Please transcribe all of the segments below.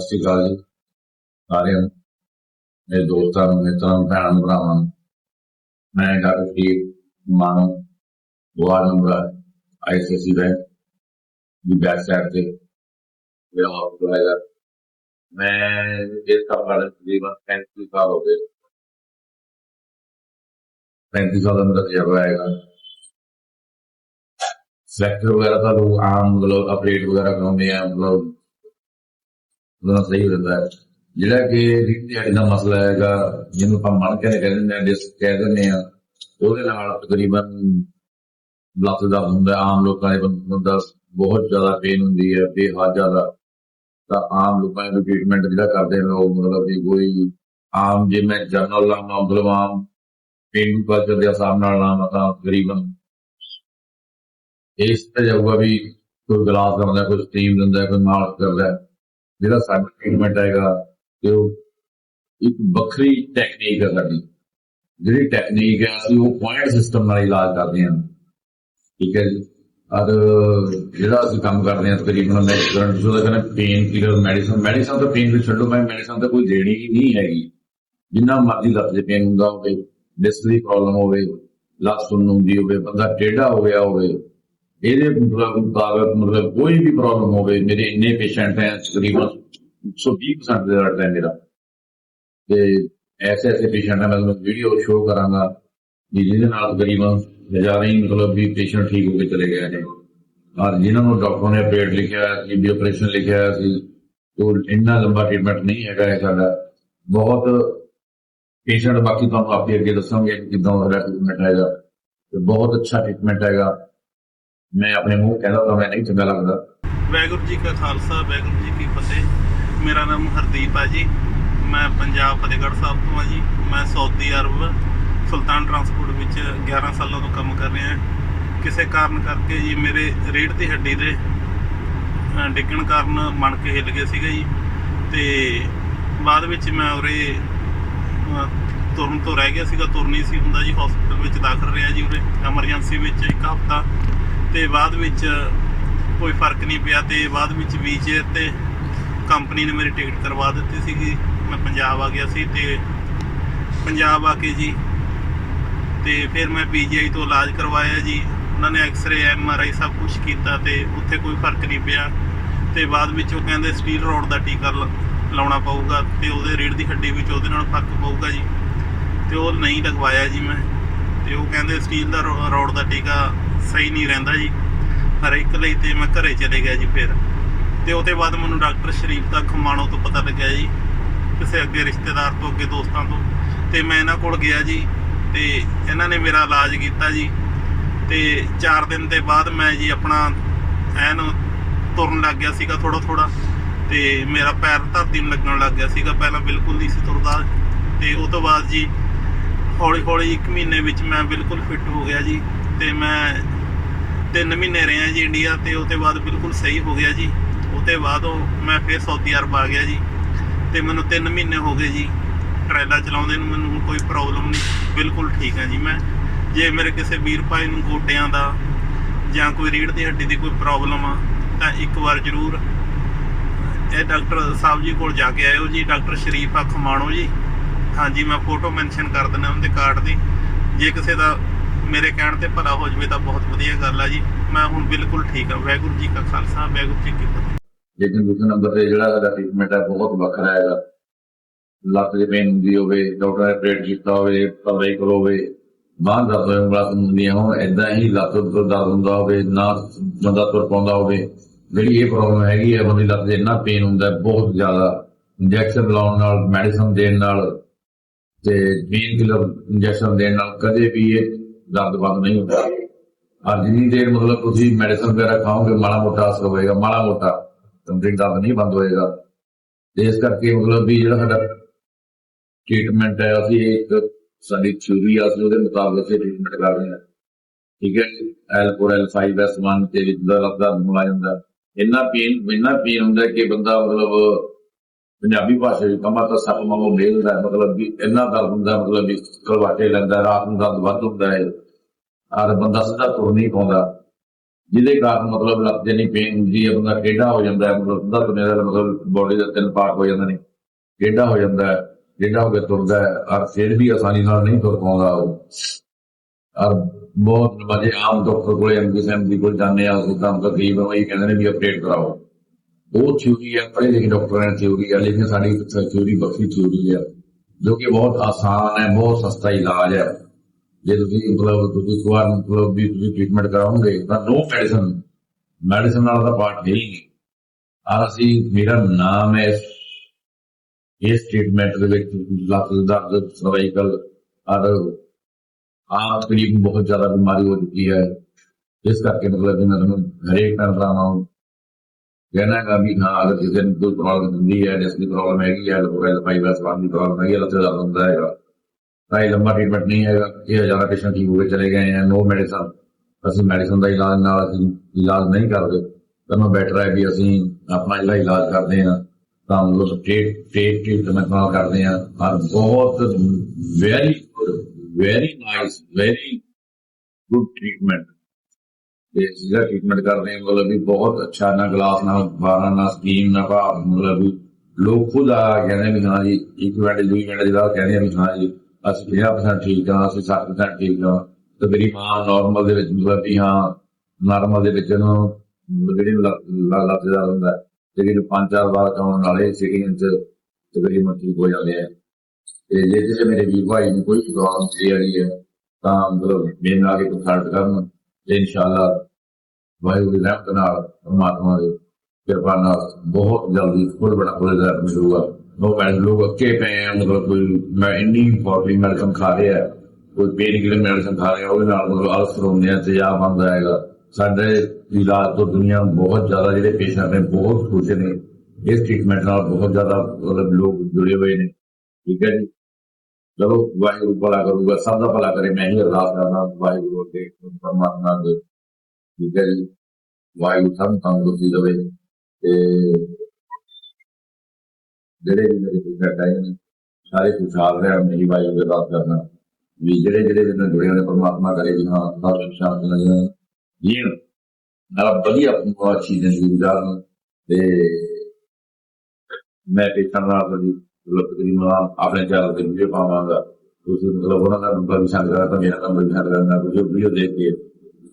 ਸਤਿ ਸ਼੍ਰੀ ਅਕਾਲ ਜੀ ਸਾਰਿਆਂ ਨੂੰ, ਮੇਰੇ ਦੋਸਤਾਂ ਨੂੰ, ਮਿੱਤਰਾਂ ਨੂੰ, ਭੈਣਾਂ ਨੂੰ, ਭਰਾਵਾਂ ਨੂੰ। ਮੈਂ ਡਾਕਟਰ ਸਟੀਵ ਮਾਨੋ ਵਾਰਡ ਨੰਬਰ ਆਈਸੀਸੀ ਬੈਂਕ ਦੀ ਬੈਕ ਸਾਈਡ ਤੇ ਮੇਰਾ ਹਸਪਤਾਲ ਹੈਗਾ। ਮੈਂ ਇਸ ਕੰਮ ਕਰ ਤਕਰੀਬਨ 35 ਸਾਲ ਹੋ ਗਏ। 35 ਸਾਲ ਦਾ ਮੇਰਾ ਤਜਰਬਾ ਹੈਗਾ। ਸੈਕਟਰ ਵਗੈਰਾ ਤਾਂ ਲੋਕ ਆਮ ਮਤਲਬ ਅਪਡੇਟ ਵਗੈਰਾ ਕਰਾਉਂਦੇ ਆ, ਮਤਲਬ ਉਹਦਾ ਸਹੀ ਹੋ ਜਾਂਦਾ ਹੈ। ਜਿਹੜਾ ਕਿ ਰੀਤ ਦਿਹਾੜੀ ਦਾ ਮਸਲਾ ਹੈਗਾ, ਜਿਹਨੂੰ ਆਪਾਂ ਮਣ ਕੇ ਕਹਿ ਦਿੰਦੇ ਆ ਡਿਸਕ ਕਹਿ ਦਿੰਦੇ ਆ ਉਹਦੇ ਨਾਲ ਤਕਰੀਬਨ ਲੱਤ ਦਾ ਹੁੰਦਾ, ਆਮ ਲੋਕਾਂ ਦੇ ਬੰਦਾ ਬਹੁਤ ਜ਼ਿਆਦਾ ਪੇਨ ਹੁੰਦੀ ਹੈ, ਬੇਹੱਦ ਜ਼ਿਆਦਾ। ਤਾਂ ਆਮ ਲੋਕਾਂ ਦੇ ਟ੍ਰੀਟਮੈਂਟ ਜਿਹੜਾ ਕਰਦੇ ਨੇ, ਉਹ ਮਤਲਬ ਵੀ ਕੋਈ ਆਮ ਜੇ ਮੈਂ ਜਨਰਲ ਲਾਵਾਂ ਮਤਲਬ ਆਮ ਪੇਨ ਕਲਚਰ ਦੇ ਹਿਸਾਬ ਨਾਲ ਲਾਵਾਂ ਤਾਂ ਤਕਰੀਬਨ ਇਸ ਤੇ ਜਾਊਗਾ ਵੀ ਕੋਈ ਗਲਾਸ ਕਰਦਾ ਕੋਈ ਸਟੀਮ ਦਿੰਦਾ, ਕੋਈ ਮਾਲਕ ਕਰਦਾ। ਜਿਹੜਾ ਸਾਡਾ ਟ੍ਰੀਟਮੈਂਟ ਹੈਗਾ ਤੇ ਉਹ ਇੱਕ ਵੱਖਰੀ ਟੈਕਨੀਕ ਹੈ ਸਾਡੀ। ਜਿਹੜੀ ਟੈਕਨੀਕ ਹੈ ਅਸੀਂ ਉਹ ਪੁਆਇੰਟ ਸਿਸਟਮ ਨਾਲ ਇਲਾਜ ਕਰਦੇ ਹਾਂ। ਠੀਕ ਹੈ ਜੀ? ਔਰ ਜਿਹੜਾ ਅਸੀਂ ਕੰਮ ਕਰਦੇ ਹਾਂ, ਤਕਰੀਬਨ ਮੈਂ ਕਰੰਟ ਜੋ ਦਾ ਕਹਿੰਦਾ ਪੇਨ ਕਿਲਰ ਮੈਡੀਸਨ ਮੈਡੀਸਨ ਤਾਂ ਪੇਨ ਵੀ ਛੱਡੋ, ਮੈਂ ਮੈਡੀਸਨ ਤਾਂ ਕੋਈ ਦੇਣੀ ਹੀ ਨਹੀਂ ਹੈਗੀ। ਜਿੰਨਾ ਮਰਜ਼ੀ ਲੱਤ ਦੇ ਪੇਨ ਹੁੰਦਾ ਹੋਵੇ ਡਿਸਕ ਦੀ ਪ੍ਰੋਬਲਮ ਹੋਵੇ, ਲੱਤ ਸੁੰਨ ਹੁੰਦੀ ਹੋਵੇ, ਬੰਦਾ ਟੇਢਾ ਹੋ ਗਿਆ ਹੋਵੇ ਇਹਦੇ ਮਤਲਬ ਮੁਤਾਬਕ ਮਤਲਬ ਕੋਈ ਵੀ ਪ੍ਰੋਬਲਮ ਹੋਵੇ ਮੇਰੇ ਇੰਨੇ ਪੇਸ਼ੈਂਟ ਹੈ ਤਕਰੀਬਨ 120% ਦੇ ਰੇਟ ਹੈ ਮੇਰਾ ਤੇ ਐਸੇ ਐਸੇ ਪੇਸ਼ੈਂਟ ਹੈ ਮੈਂ ਤੁਹਾਨੂੰ ਵੀਡੀਓ ਸ਼ੋਅ ਕਰਾਂਗਾ ਕਿ ਜਿਹਦੇ ਨਾਲ ਤਕਰੀਬਨ ਹਜ਼ਾਰਾਂ ਹੀ ਮਤਲਬ ਵੀ ਪੇਸ਼ੈਂਟ ਠੀਕ ਹੋ ਕੇ ਚਲੇ ਗਏ ਨੇ ਔਰ ਜਿਨ੍ਹਾਂ ਨੂੰ ਡਾਕਟਰ ਨੇ ਆਪਰੇਟ ਲਿਖਿਆ ਕਿ ਵੀ ਆਪਰੇਸ਼ਨ ਲਿਖਿਆ ਸੀ ਉਹ ਇੰਨਾ ਲੰਬਾ ਟ੍ਰੀਟਮੈਂਟ ਨਹੀਂ ਹੈਗਾ ਇਹ ਸਾਡਾ ਬਹੁਤ ਪੇਸ਼ੈਂਟ ਬਾਕੀ ਤੁਹਾਨੂੰ ਆਪੇ ਅੱਗੇ ਦੱਸਾਂਗੇ ਕਿ ਕਿਦਾਂ ਦਾ ਟ੍ਰੀਟਮੈਂਟ ਹੈਗਾ ਤੇ ਬਹੁਤ ਅੱਛਾ ਟ੍ਰੀਟਮੈਂਟ ਹੈਗਾ ਮੈਂ ਆਪਣੇ ਮੂੰਹ ਕਹਿੰਦਾ ਤਾਂ ਮੈਂ ਨਹੀਂ ਚੰਗਾ ਲੱਗਦਾ। ਵਾਹਿਗੁਰੂ ਜੀ ਕਾ ਖਾਲਸਾ, ਵਾਹਿਗੁਰੂ ਜੀ ਕੀ ਫਤਿਹ। ਮੇਰਾ ਨਾਮ ਹਰਦੀਪ ਆ ਜੀ। ਮੈਂ ਪੰਜਾਬ ਫਤਿਹਗੜ੍ਹ ਸਾਹਿਬ ਤੋਂ ਹਾਂ ਜੀ। ਮੈਂ ਸਾਊਦੀ ਅਰਬ ਸੁਲਤਾਨ ਟਰਾਂਸਪੋਰਟ ਵਿੱਚ 11 ਸਾਲਾਂ ਤੋਂ ਕੰਮ ਕਰ ਰਿਹਾ। ਕਿਸੇ ਕਾਰਨ ਕਰਕੇ ਜੀ ਮੇਰੇ ਰੀੜ੍ਹ ਦੀ ਹੱਡੀ ਦੇ ਡਿੱਗਣ ਕਾਰਨ ਮਣ ਕੇ ਹਿੱਲ ਗਏ ਸੀਗੇ ਜੀ। ਤੇ ਬਾਅਦ ਵਿੱਚ ਮੈਂ ਉਰੇ ਤੁਰਨ ਤੋਂ ਰਹਿ ਗਿਆ ਸੀਗਾ। ਤੁਰ ਨਹੀਂ ਸੀ ਹੁੰਦਾ ਜੀ ਹਸਪੀਟਲ ਵਿੱਚ ਦਾਖਲ ਰਿਹਾ ਜੀ ਉਰੇ ਐਮਰਜੈਂਸੀ ਵਿੱਚ ਇੱਕ ਹਫ਼ਤਾ। ਤੇ ਬਾਅਦ ਵਿੱਚ ਕੋਈ ਫ਼ਰਕ ਨਹੀਂ ਪਿਆ ਤੇ ਬਾਅਦ ਵਿੱਚ ਵੀਚੇਅਰ ਤੇ ਕੰਪਨੀ ਨੇ ਮੇਰੀ ਟਿਕਟ ਕਰਵਾ ਦਿੱਤੀ ਸੀਗੀ। ਮੈਂ ਪੰਜਾਬ ਆ ਗਿਆ ਸੀ ਤੇ ਪੰਜਾਬ ਆ ਕੇ ਜੀ ਤੇ ਫਿਰ ਮੈਂ ਪੀਜੀਆਈ ਤੋਂ ਇਲਾਜ ਕਰਵਾਇਆ ਜੀ। ਉਹਨਾਂ ਨੇ ਐਕਸ-ਰੇ ਐਮ-ਆਰ-ਆਈ ਸਭ ਕੁਝ ਕੀਤਾ ਤੇ ਉੱਥੇ ਕੋਈ ਫ਼ਰਕ ਨਹੀਂ ਪਿਆ। ਤੇ ਬਾਅਦ ਵਿੱਚ ਉਹ ਕਹਿੰਦੇ ਸਟੀਲ ਰੋਡ ਦਾ ਟੀਕਾ ਲ- ਲਾਉਣਾ ਪਊਗਾ ਤੇ ਉਹਦੇ ਰੀੜ ਦੀ ਹੱਡੀ ਵਿੱਚ ਉਹਦੇ ਨਾਲ ਫ਼ਰਕ ਪਊਗਾ ਜੀ। ਤੇ ਉਹ ਨਹੀਂ ਲਗਵਾਇਆ ਜੀ ਮੈਂ। ਤੇ ਉਹ ਕਹਿੰਦੇ ਸਟੀਲ ਦਾ ਰੋ- ਰੋਡ ਦਾ ਟੀਕਾ ਸਹੀ ਨਹੀਂ ਰਹਿੰਦਾ ਜੀ। ਹਰ ਇੱਕ ਲਈ ਤੇ ਮੈਂ ਘਰੇ ਚਲੇ ਗਿਆ ਜੀ ਫਿਰ। ਤੇ ਉਹਦੇ ਬਾਅਦ ਮੈਨੂੰ ਡਾਕਟਰ ਸ਼ਰੀਫ ਦਾ ਖਮਾਣੋ ਤੋਂ ਪਤਾ ਲੱਗਿਆ ਜੀ। ਕਿਸੇ ਅੱਗੇ ਰਿਸ਼ਤੇਦਾਰ ਤੋਂ, ਅੱਗੇ ਦੋਸਤਾਂ ਤੋਂ। ਤੇ ਮੈਂ ਇਹਨਾਂ ਕੋਲ ਗਿਆ ਜੀ। ਤੇ ਇਹਨਾਂ ਨੇ ਮੇਰਾ ਇਲਾਜ ਕੀਤਾ ਜੀ। ਤੇ 4 ਦਿਨ ਦੇ ਬਾਅਦ ਮੈਂ ਜੀ ਆਪਣਾ ਐਨ ਤੁਰਨ ਲੱਗ ਗਿਆ ਸੀਗਾ ਥੋੜਾ ਥੋੜਾ ਤੇ ਮੇਰਾ ਪੈਰ ਧਰਤੀ ਨੂੰ ਲੱਗਣ ਲੱਗ ਗਿਆ ਸੀਗਾ। ਪਹਿਲਾਂ ਬਿਲਕੁਲ ਨਹੀਂ ਸੀ ਤੁਰਦਾ। ਤੇ ਉਹ ਤੋਂ ਬਾਅਦ ਜੀ ਹੌਲੀ ਹੌਲੀ 1 ਮਹੀਨੇ ਵਿੱਚ ਮੈਂ ਬਿਲਕੁਲ ਫਿੱਟ ਹੋ ਗਿਆ ਜੀ। ਤੇ ਮੈਂ 3 ਮਹੀਨੇ ਰਿਹਾ ਜੀ ਇੰਡੀਆ ਤੇ ਉਹਦੇ ਬਾਅਦ ਬਿਲਕੁਲ ਸਹੀ ਹੋ ਗਿਆ ਜੀ। ਉਹਦੇ ਬਾਅਦ ਉਹ ਮੈਂ ਫਿਰ ਸਾਊਦੀ ਅਰਬ ਆ ਗਿਆ ਜੀ। ਤੇ ਮੈਨੂੰ 3 ਮਹੀਨੇ ਹੋ ਗਏ ਜੀ। ਟਰੇਲਾ ਚਲਾਉਂਦੇ ਨੂੰ ਮੈਨੂੰ ਕੋਈ ਪ੍ਰੋਬਲਮ ਨਹੀਂ। ਬਿਲਕੁਲ ਠੀਕ ਹੈ ਜੀ ਮੈਂ। ਜੇ ਮੇਰੇ ਕਿਸੇ ਵੀਰ ਭਾਈ ਨੂੰ ਗੋਡਿਆਂ ਦਾ ਜਾਂ ਕੋਈ ਰੀੜ੍ਹ ਦੀ ਹੱਡੀ ਦੀ ਕੋਈ ਪ੍ਰੋਬਲਮ ਆ, ਤਾਂ ਇੱਕ ਵਾਰ ਜ਼ਰੂਰ ਇਹ ਡਾਕਟਰ ਸਾਹਿਬ ਜੀ ਕੋਲ ਜਾ ਕੇ ਆਇਓ ਜੀ। ਡਾਕਟਰ ਸ਼ਰੀਫ ਆ ਖਮਾਣੋ ਜੀ। ਹਾਂਜੀ, ਮੈਂ ਫੋਟੋ ਮੈਂਸ਼ਨ ਕਰ ਦਿੰਦਾ ਉਹਦੇ ਕਾਰਡ ਦੀ। ਜੇ ਕਿਸੇ ਦਾ ਮੇਰੇ ਕਹਿਣ ਤੇ ਭਲਾ ਹੋ ਜਵੇ ਤਾਂ ਬਹੁਤ ਵਧੀਆ ਗੱਲ ਆ ਜੀ। ਮੈਂ ਹੁਣ ਬਿਲਕੁਲ ਠੀਕ ਆ। ਵਾਹਿਗੁਰੂ ਜੀ ਕਾ ਖਾਲਸਾ, ਵਾਹਿਗੁਰੂ ਜੀ ਕੀ ਫਤਿਹ। ਲੇਕਿਨ ਦੂਸਰੇ ਨੰਬਰ ਤੇ ਜਿਹੜਾ ਸਾਡਾ ਟ੍ਰੀਟਮੈਂਟ ਹੈ ਬਹੁਤ ਵੱਖਰਾ ਹੈਗਾ। ਲੱਤ ਦੇ ਪੇਨ ਹੁੰਦੀ ਹੋਵੇ ਡਾਕਟਰ ਨੇ ਆਪਰੇਟ ਕੀਤਾ ਹੋਵੇ ਸਰਵਾਈਕਲ ਹੋਵੇ, ਬਾਹਰ ਦਰਦ ਹੋਵੇ ਉਂਗਲਾਂ ਹੁੰਦੀਆਂ ਹੋਣ ਐਦਾਂ ਹੀ ਲੱਤ ਤੋਂ ਦਰਦ ਹੁੰਦਾ ਹੋਵੇ, ਨਾ ਬੰਦਾ ਤੁਰ ਪਾਉਂਦਾ ਹੋਵੇ, ਜਿਹੜੀ ਇਹ ਪ੍ਰੋਬਲਮ ਹੈਗੀ ਹੈ ਬੰਦੀ ਲੱਤ 'ਚ ਇੰਨਾ ਪੇਨ ਹੁੰਦਾ, ਬਹੁਤ ਜ਼ਿਆਦਾ ਇੰਜੈਕਸ਼ਨ ਲਾਉਣ ਨਾਲ ਮੈਡੀਸਨ ਦੇਣ ਨਾਲ, ਤੇ ਪੇਨ ਕਿਲਰ ਇੰਜੈਕਸ਼ਨ ਦੇਣ ਨਾਲ, ਕਦੇ ਵੀ ਇਹ ਦਰਦ ਬੰਦ ਨਹੀਂ ਹੁੰਦਾ। ਔਰ ਜਿੰਨੀ ਦੇਰ ਮਤਲਬ ਤੁਸੀਂ ਮੈਡੀਸਨ ਵਗੈਰਾ ਖਾਓਗੇ, ਮਾੜਾ ਮੋਟਾ ਅਸਰ ਹੋਏਗਾ, ਮਾੜਾ ਮੋਟਾ ਕੰਪਲੀਟ ਦਰਦ ਨਹੀਂ ਬੰਦ ਹੋਏਗਾ। ਇਸ ਕਰਕੇ ਮਤਲਬ ਵੀ ਜਿਹੜਾ ਸਾਡਾ ਟ੍ਰੀਟਮੈਂਟ ਹੈ, ਅਸੀਂ ਇੱਕ ਸਾਡੀ ਥਿਊਰੀ ਆ, ਅਸੀਂ ਉਹਦੇ ਮੁਤਾਬਕ ਅਸੀਂ ਟ੍ਰੀਟਮੈਂਟ ਕਰ ਰਹੇ ਹਾਂ। ਠੀਕ ਹੈ L4 L5 S1 ਤੇ ਵਿੱਚ ਦਾ ਰੱਦਾ ਮੁਲਾ ਇੰਨਾ ਪੇਨ ਇੰਨਾ ਪੇਨ ਹੁੰਦਾ ਕਿ ਬੰਦਾ ਮਤਲਬ ਪੰਜਾਬੀ ਭਾਸ਼ਾ ਵਿੱਚ ਕਮਾ ਤਾਂ ਸੱਪ ਵਾਂਗੂ ਮੇਲਦਾ ਹੈ, ਮਤਲਬ ਵੀ ਇੰਨਾ ਦਰਦ ਹੁੰਦਾ ਮਤਲਬ ਵੀ ਕਲਵਾਟੇ ਲੈਂਦਾ ਰਾਤ ਨੂੰ ਦਰਦ ਵੱਧ ਹੁੰਦਾ ਹੈ। ਔਰ ਬੰਦਾ ਸਿੱਧਾ ਤੁਰ ਨਹੀਂ ਪਾਉਂਦਾ। ਜਿਹਦੇ ਕਾਰਨ ਮਤਲਬ ਲੱਤ ਜਨੀ ਪੇਨ ਹੁੰਦੀ ਹੈ ਬੰਦਾ ਟੇਢਾ ਹੋ ਜਾਂਦਾ ਹੈ ਮਤਲਬ ਅੱਧਾ ਦੁਨੀਆ ਦਾ ਮਤਲਬ ਬੋਡੀ ਦੇ ਤਿੰਨ ਪਾਰਟ ਹੋ ਜਾਂਦੇ ਨੇ। ਟੇਢਾ ਹੋ ਜਾਂਦਾ ਹੈ ਟੇਢਾ ਹੋ ਕੇ ਤੁਰਦਾ ਹੈ ਔਰ ਫਿਰ ਵੀ ਆਸਾਨੀ ਨਾਲ ਨਹੀਂ ਤੁਰ ਪਾਉਂਦਾ ਉਹ। ਔਰ ਬਹੁਤ ਮਜੇ ਆਮ ਡਾਕਟਰ ਕੋਲੇ ਕਿਸੇ ਐਮਡੀ ਕੋਲ ਜਾਂਦੇ ਆ ਕੰਮ ਤਾਂ ਤਕਰੀਬ ਉਹ ਹੀ ਕਹਿੰਦੇ ਨੇ ਵੀ ਅਪਡੇਟ ਕਰਾਓ। ਉਹ ਥਿਊਰੀ ਹੈ ਪੜ੍ਹੇ ਲਿਖੇ ਡਾਕਟਰਾਂ ਦੀ ਥਿਊਰੀ ਹੈ ਲੇਕਿਨ ਸਾਡੀ ਥਿਊਰੀ ਵੱਖਰੀ ਥਿਊਰੀ ਹੈ ਜੋ ਕਿ ਬਹੁਤ ਆਸਾਨ ਹੈ ਬਹੁਤ ਸਸਤਾ ਇਲਾਜ ਹੈ ਜੇ ਤੁਸੀਂ ਮਤਲਬ ਤੁਸੀਂ ਇੱਕ ਵਾਰ ਮਤਲਬ ਵੀ ਤੁਸੀਂ ਟ੍ਰੀਟਮੈਂਟ ਕਰਾਓਗੇ ਤਾਂ ਨੋ ਮੈਡੀਸਨ ਮੈਡੀਸਨ ਨਾਲ ਦਾ ਪਾਰਟ ਹੈ ਹੀ ਨਹੀਂ ਆਹ ਅਸੀਂ ਮੇਰਾ ਨਾਮ ਹੈ ਇਸ- ਇਸ ਟ੍ਰੀਟਮੈਂਟ ਦੇ ਵਿੱਚ ਲੱਤ ਦਰਦ ਸਰਵਾਈਕਲ ਔਰ ਆਹ ਤਕਰੀਬ ਬਹੁਤ ਜ਼ਿਆਦਾ ਬਿਮਾਰੀ ਹੋ ਚੁੱਕੀ ਹੈ ਇਸ ਕਰਕੇ ਮਤਲਬ ਕਿ ਮੈਂ ਤੁਹਾਨੂੰ ਹਰੇਕ ਭੈਣ ਭਰਾਵਾਂ ਨੂੰ ਕਹਿਣਾ ਗਾ ਵੀ ਹਾਂ, ਅਗਰ ਕਿਸੇ ਨੂੰ ਕੋਈ ਪ੍ਰੋਬਲਮ ਹੁੰਦੀ ਹੈ ਜਿਸ ਦੀ ਪ੍ਰੋਬਲਮ ਹੈਗੀ ਹੈ ਲੋਕਾਂ ਪਾਈ ਬਸ ਦੀ ਪ੍ਰੋਬਲਮ ਹੈਗੀ ਹੈ ਲੱਤ ਦਰਦ ਹੁੰਦਾ ਹੈਗਾ। ਤਾਂ ਇਹ ਲੰਬਾ ਟ੍ਰੀਟਮੈਂਟ ਨਹੀਂ ਹੈਗਾ। ਇਹ ਹਜ਼ਾਰਾਂ ਪੇਸ਼ੈਂਟ ਠੀਕ ਹੋ ਕੇ ਚਲੇ ਗਏ ਆ ਨੋ ਮੈਡੀਸਨ ਅਸੀਂ ਮੈਡੀਸਨ ਦਾ ਇਲਾਜ ਨਾਲ ਅਸੀਂ ਇਲਾਜ ਨਹੀਂ ਕਰਦੇ। ਤਾਂ ਬੈਟਰ ਹੈ ਵੀ ਅਸੀਂ ਆਪਣਾ ਜਿਹੜਾ ਇਲਾਜ ਕਰਦੇ ਹਾਂ, ਤਾਂ ਉਹ ਟ੍ਰੀਟ ਟ੍ਰੀਟ ਟ੍ਰੀਟਮੈਂਟ ਨਾਲ ਕਰਦੇ ਹਾਂ। ਔਰ ਬਹੁਤ very good very nice very good treatment ਤੇ ਜਿਹੜਾ ਟ੍ਰੀਟਮੈਂਟ ਕਰਦੇ ਹਾਂ ਮਤਲਬ ਵੀ ਬਹੁਤ ਅੱਛਾ ਨਾ ਗਲਾਸ ਨਾਲ 12 ਨਾਲ ਸਟੀਮ ਨਾ ਭਾਵ ਮਤਲਬ ਵੀ ਲੋਕ ਖੁਦ ਆ ਕਹਿੰਦੇ ਵੀ ਹਾਂ ਜੀ ਇੱਕ ਮਿੰਟ ਦੂਈ ਮਿੰਟ ਜਿਹੜਾ ਕਹਿੰਦੇ ਆ ਵੀ ਹਾਂ ਜੀ ਅਸੀਂ 50% ਠੀਕ ਹਾਂ ਅਸੀਂ 60% ਠੀਕ ਹਾਂ ਤੇ ਮੇਰੀ ਮਾਂ ਨਾਰਮਲ ਦੇ ਵਿੱਚ ਮਤਲਬ ਵੀ ਹਾਂ ਨਾਰਮਲ ਦੇ ਵਿੱਚ ਉਹਨੂੰ ਜਿਹੜੀ ਲੱਤ ਹੁੰਦਾ ਹੈ, ਪੰਜ ਚਾਰ ਵਾਰ ਕਾਉਣ ਵਾਲੇ ਸਿਟਿੰਗ ਚ ਤਕਰੀਬਨ ਠੀਕ ਹੋ ਜਾਂਦੇ ਆ। ਤੇ ਜੇ ਕਿਸੇ ਮੇਰੇ ਵੀਰ ਭਾਈ ਨੂੰ ਕੋਈ ਪ੍ਰੋਬਲਮ ਸੀ ਰਹੀ ਹੈ ਤਾਂ ਮਤਲਬ ਮੇਰੇ ਨਾਲ ਕੇ ਕੰਸਲਟ ਕਰਨ। ਇਨਸ਼ਾਅੱਲਾ ਵਾਹਿਗੁਰੂ ਦੀ ਰਹਿਮਤ ਨਾਲ ਪਰਮਾਤਮਾ ਦੀ ਕਿਰਪਾ ਨਾਲ ਬਹੁਤ ਜਲਦੀ ਫੁੱਲ ਬੜਾ ਫੁੱਲ ਦਾ ਮਿਲੂਗਾ। ਉਹ ਮੈਂ ਲੋਕ ਅੱਕੇ ਪਏ ਆ, ਮਤਲਬ ਕੋਈ ਮੈਂ ਇੰਨੀ ਇੰਪੋਰਟੈਂਟ ਮੈਡੀਸਨ ਖਾ ਰਿਹਾ ਕੋਈ ਪੇਨ ਕਿਲਰ ਮੈਡੀਸਨ ਖਾ ਰਿਹਾ ਉਹਦੇ ਨਾਲ ਮਤਲਬ ਅਲਸਰ ਹੁੰਦੇ ਆ, ਤੇਜ਼ਾਬ ਆਉਂਦਾ ਹੈਗਾ। ਸਾਡੇ ਇਲਾਜ ਤੋਂ ਦੁਨੀਆ ਬਹੁਤ ਜ਼ਿਆਦਾ ਜਿਹੜੇ ਪੇਸ਼ੈਂਟ ਨੇ, ਬਹੁਤ ਖੁਸ਼ ਨੇ। ਇਸ ਟ੍ਰੀਟਮੈਂਟ ਨਾਲ ਬਹੁਤ ਜ਼ਿਆਦਾ ਮਤਲਬ ਲੋਕ ਜੁੜੇ ਹੋਏ ਨੇ। ਠੀਕ ਹੈ ਜੀ? ਚਲੋ, ਵਾਹਿਗੁਰੂ ਭਲਾ ਕਰੂਗਾ, ਸਭ ਦਾ ਭਲਾ ਕਰੇ, ਮੈਂ ਹੀ ਅਰਦਾਸ ਕਰਦਾ, ਵਾਹਿਗੁਰੂ ਅੱਗੇ ਪਰਮਾਤਮਾ ਦੇ ਠੀਕ ਹੈ ਜੀ। ਵਾਹਿਗੁਰੂ ਸਭ ਨੂੰ ਤੰਦਰੁਸਤੀ ਦੇਵੇ ਤੇ ਜਿਹੜੇ ਵੀ ਮੇਰੇ ਕੋਲ ਆਏ ਨੇ, ਸਾਰੇ ਖੁਸ਼ਹਾਲ ਰਹਿਣ ਮੇਰੀ ਵਾਹਿਗੁਰੂ ਦੀ ਅਰਦਾਸ ਕਰਨਾ ਵੀ ਜਿਹੜੇ ਜਿਹੜੇ ਵੀ ਨਾਲ ਜੁੜੇ ਹੋਏ ਨੇ, ਪਰਮਾਤਮਾ ਕਰੇ, ਵੀ ਹਾਂ, ਸਭ ਨੂੰ ਸ਼ਾਂਤ ਨਾਲ ਜੀਣ ਨਾਲ ਵਧੀਆ ਬਹੁਤ ਅੱਛੀ ਜ਼ਿੰਦਗੀ ਗੁਜ਼ਾਰਨ। ਤੇ ਮੈਂ ਪੇਸ਼ੈਂਟ ਨਾਲ ਤੁਹਾਡੀ ਤਕਰੀਬਨ ਆਪਣੇ ਚੈਨਲ ਤੇ ਵੀਡੀਓ ਪਾਵਾਂਗਾ ਤੁਸੀਂ ਮਤਲਬ ਉਹਨਾਂ ਦਾ ਨੰਬਰ ਵੀ ਸੰਗ ਕਰਾ ਤਾਂ ਮੇਰਾ ਨੰਬਰ ਵੀ ਸੰਗ ਕਰਨਾ ਤੁਸੀਂ ਵੀਡੀਓ ਦੇਖ ਕੇ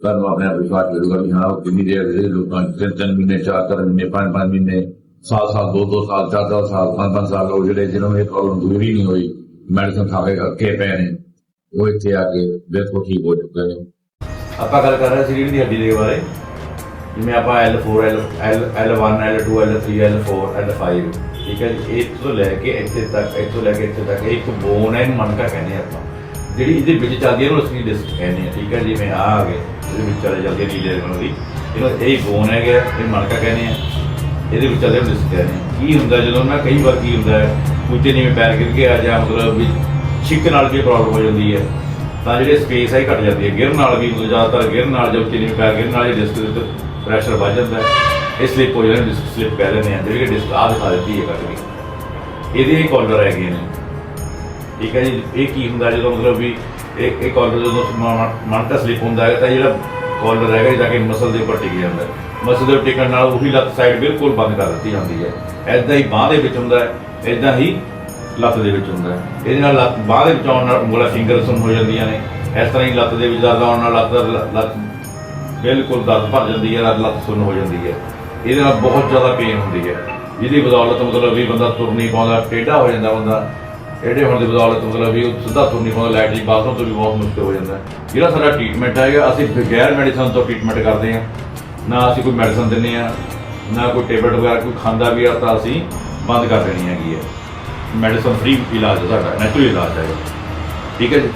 ਤੁਹਾਨੂੰ ਆਪਣੇ ਆਪ ਵਿਸ਼ਵਾਸ ਕਰੂਗਾ ਵੀ ਹਾਂ ਉਹ ਕਿੰਨੀ ਦੇਰ ਦੇ ਲੋਕਾਂ ਤਿੰਨ ਤਿੰਨ ਮਹੀਨੇ ਚਾਰ ਚਾਰ ਮਹੀਨੇ ਪੰਜ ਪੰਜ ਮਹੀਨੇ ਸਾਲ ਸਾਲ ਦੋ ਦੋ ਸਾਲ ਚਾਰ ਚਾਰ ਸਾਲ ਪੰਜ ਪੰਜ ਸਾਲ ਉਹ ਜਿਹੜੇ ਜਿਹਨਾਂ ਨੂੰ ਇਹ ਪ੍ਰੋਬਲਮ ਦੂਰ ਹੀ ਨਹੀਂ ਹੋਈ ਮੈਡੀਸਨ ਖਾ ਕੇ ਅੱਕੇ ਪਏ ਨੇ ਉਹ ਇੱਥੇ ਆ ਕੇ ਬਿਲਕੁਲ ਠੀਕ ਹੋ ਚੁੱਕੇ ਨੇ ਆਪਾਂ ਗੱਲ ਕਰ ਰਹੇ ਸੀ ਰੀੜ੍ਹ ਦੀ ਹੱਡੀ ਦੇ ਬਾਰੇ ਜਿਵੇਂ ਆਪਾਂ L4 L L L1 L2 L3 L4 L5 ਠੀਕ ਹੈ ਜੀ ਇੱਥੋਂ ਲੈ ਕੇ ਇੱਥੇ ਤੱਕ ਇੱਥੋਂ ਲੈ ਕੇ ਇੱਥੇ ਤੱਕ, ਇਹ ਇੱਕ ਬੋਨ ਹੈ, ਇਹਨੂੰ ਮਣਕਾ ਕਹਿੰਦੇ ਆ ਆਪਾਂ। ਜਿਹੜੀ ਇਹਦੇ ਵਿੱਚ ਚੱਲਦੀ ਹੈ, ਉਹਨੂੰ ਅਸੀਂ ਡਿਸਕ ਕਹਿੰਦੇ ਆ ਠੀਕ ਹੈ ਜਿਵੇਂ ਆ ਆ ਗਏ, ਇਹਦੇ ਵਿੱਚ ਚੱਲੇ ਜਾਂਦੀ ਹੈ ਨੀਲੇ ਰੰਗ ਦੀ ਇਹਨੂੰ ਇਹ ਬੋਨ ਹੈਗਾ ਇਹ ਮਣਕਾ ਕਹਿੰਦੇ ਆ ਇਹਦੇ ਵਿੱਚ ਚੱਲਦੇ ਡਿਸਕ ਕਹਿੰਦੇ ਆ ਕੀ ਹੁੰਦਾ ਜਦੋਂ ਨਾ, ਕਈ ਵਾਰ ਕੀ ਹੁੰਦਾ ਹੈ ਉੱਤੇ ਜਿਵੇਂ ਪੈਰ ਗਿਰ ਗਿਆ ਜਾਂ ਮਤਲਬ ਵੀ ਛਿੱਕ ਨਾਲ ਵੀ ਪ੍ਰੋਬਲਮ ਹੋ ਜਾਂਦੀ ਹੈ, ਤਾਂ ਜਿਹੜੇ ਸਪੇਸ ਹੈ ਇਹ ਘਟ ਜਾਂਦੀ ਹੈ। ਗਿਰਨ ਨਾਲ ਵੀ ਜ਼ਿਆਦਾਤਰ ਗਿਰਨ ਨਾਲ ਜਾਂ ਉੱਚੇ ਨੀਵੇਂ ਪੈਰ ਗਿਰਨ ਨਾਲ, ਇਹ ਡਿਸਕ ਦੇ ਉੱਤੇ ਪ੍ਰੈਸ਼ਰ ਵੱਧ ਜਾਂਦਾ ਹੈ। ਇਹ ਸਲਿੱਪ ਹੋ ਜਾਂਦੀ ਡਿਸਕ ਸਲਿੱਪ ਕਹਿ ਲੈਂਦੇ ਆ, ਜਿਹੜੀ ਡਿਸਕ ਆ ਦਿਖਾ ਦਿੱਤੀ ਹੈ ਕੱਟ ਇਹਦੇ ਇਹ ਕਾਲਰ ਹੈਗੇ ਨੇ। ਠੀਕ ਹੈ ਜੀ, ਇਹ ਕੀ ਹੁੰਦਾ ਜਦੋਂ ਮਤਲਬ ਵੀ ਇਹ ਇਹ ਕਾਲਰ ਜਦੋਂ ਮਨ ਮਣਕਾ ਸਲਿੱਪ ਹੁੰਦਾ ਹੈ ਤਾਂ ਜਿਹੜਾ ਕਾਲਰ ਹੈਗਾ ਇਹ ਜਾ ਕੇ ਮਸਲ ਦੇ ਉੱਪਰ ਟਿਕ ਜਾਂਦਾ ਹੈ। ਮਸਲ ਦੇ ਉੱਪਰ ਟਿਕਣ ਨਾਲ ਉਹੀ ਲੱਤ ਸਾਈਡ ਬਿਲਕੁਲ ਬੰਦ ਕਰ ਦਿੱਤੀ ਜਾਂਦੀ ਹੈ। ਐਦਾਂ ਹੀ ਬਾਹ ਦੇ ਵਿੱਚ ਹੁੰਦਾ ਹੈ ਐਦਾਂ ਹੀ ਲੱਤ ਦੇ ਵਿੱਚ ਹੁੰਦਾ ਹੈ। ਇਹਦੇ ਨਾਲ ਲੱਤ, ਬਾਹ ਦੇ ਵਿੱਚ ਆਉਣ ਨਾਲ ਉਂਗਲਾਂ ਫਿੰਗਰ ਸੁੰਨ ਹੋ ਜਾਂਦੀਆਂ ਨੇ। ਇਸ ਤਰ੍ਹਾਂ ਹੀ ਲੱਤ ਦੇ ਵਿੱਚ ਦਰਦ ਆਉਣ ਨਾਲ ਲੱਤ ਲੱਤ ਬਿਲਕੁਲ ਦਰਦ ਭਰ ਜਾਂਦੀ ਹੈ ਲੱਤ ਲੱਤ ਸੁੰਨ ਹੋ ਜਾਂਦੀ ਹੈ। ਇਹਦੇ ਨਾਲ ਬਹੁਤ ਜ਼ਿਆਦਾ ਪੇਨ ਹੁੰਦੀ ਹੈ। ਜਿਹਦੀ ਬਦੌਲਤ ਮਤਲਬ ਵੀ ਬੰਦਾ ਤੁਰ ਨਹੀਂ ਪਾਉਂਦਾ, ਟੇਢਾ ਹੋ ਜਾਂਦਾ ਬੰਦਾ। ਟੇਢੇ ਹੋਣ ਦੀ ਬਦੌਲਤ ਮਤਲਬ ਵੀ ਉਹ ਸਿੱਧਾ ਤੁਰ ਨਹੀਂ ਪਾਉਂਦਾ, ਲਾਈਟ ਲੈਟਰੀ ਬਾਥਰੂਮ ਤੋਂ ਵੀ ਬਹੁਤ ਮੁਸ਼ਕਿਲ ਹੋ ਜਾਂਦਾ। ਜਿਹੜਾ ਸਾਡਾ ਟ੍ਰੀਟਮੈਂਟ ਹੈਗਾ, ਅਸੀਂ ਬਗੈਰ ਮੈਡੀਸਨ ਤੋਂ ਟ੍ਰੀਟਮੈਂਟ ਕਰਦੇ ਹਾਂ। ਨਾ ਅਸੀਂ ਕੋਈ ਮੈਡੀਸਨ ਦਿੰਦੇ ਹਾਂ, ਨਾ ਕੋਈ ਟੇਬਲੇਟ ਵਗੈਰਾ, ਕੋਈ ਖਾਂਦਾ ਵੀ ਆ ਤਾਂ ਅਸੀਂ ਬੰਦ ਕਰ ਦੇਣੀ ਹੈਗੀ ਹੈ। ਮੈਡੀਸਨ ਫ੍ਰੀ ਇਲਾਜ ਹੈ ਸਾਡਾ ਨੈਚੁਰਲ ਇਲਾਜ ਹੈ ਠੀਕ ਹੈ ਜੀ?